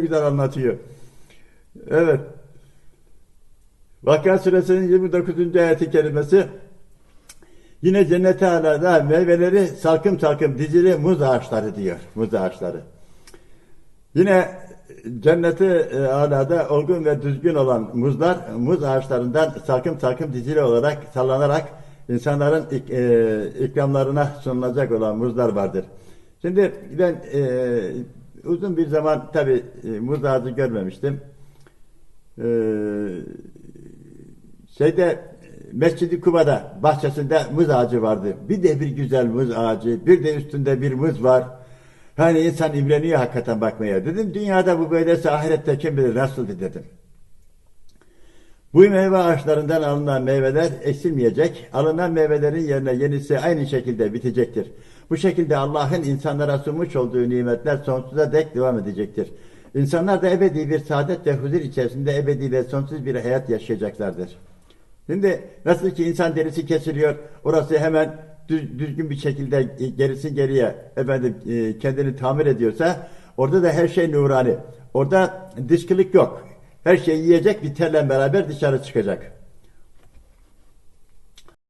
güzel anlatıyor. Evet. Vakıa suresinin 29. ayeti kerimesi yine cennete alada meyveleri salkım salkım dizili muz ağaçları diyor. Muz ağaçları. Yine cenneti e, alada olgun ve düzgün olan muzlar muz ağaçlarından salkım salkım dizili olarak sallanarak insanların ik- e, ikramlarına sunulacak olan muzlar vardır. Şimdi ben e, uzun bir zaman tabi muz ağacı görmemiştim. E, şeyde Mescid-i Kuba'da bahçesinde muz ağacı vardı. Bir de bir güzel muz ağacı, bir de üstünde bir muz var. Hani insan imreniyor hakikaten bakmaya. Dedim dünyada bu böylese ahirette kim bilir nasıldı dedim. Bu meyve ağaçlarından alınan meyveler eksilmeyecek. Alınan meyvelerin yerine yenisi aynı şekilde bitecektir. Bu şekilde Allah'ın insanlara sunmuş olduğu nimetler sonsuza dek devam edecektir. İnsanlar da ebedi bir saadet ve huzur içerisinde ebedi ve sonsuz bir hayat yaşayacaklardır. Şimdi nasıl ki insan derisi kesiliyor, orası hemen düz- düzgün bir şekilde gerisi geriye efendim e, kendini tamir ediyorsa orada da her şey nurani. Orada dışkılık yok. Her şeyi yiyecek bir terle beraber dışarı çıkacak.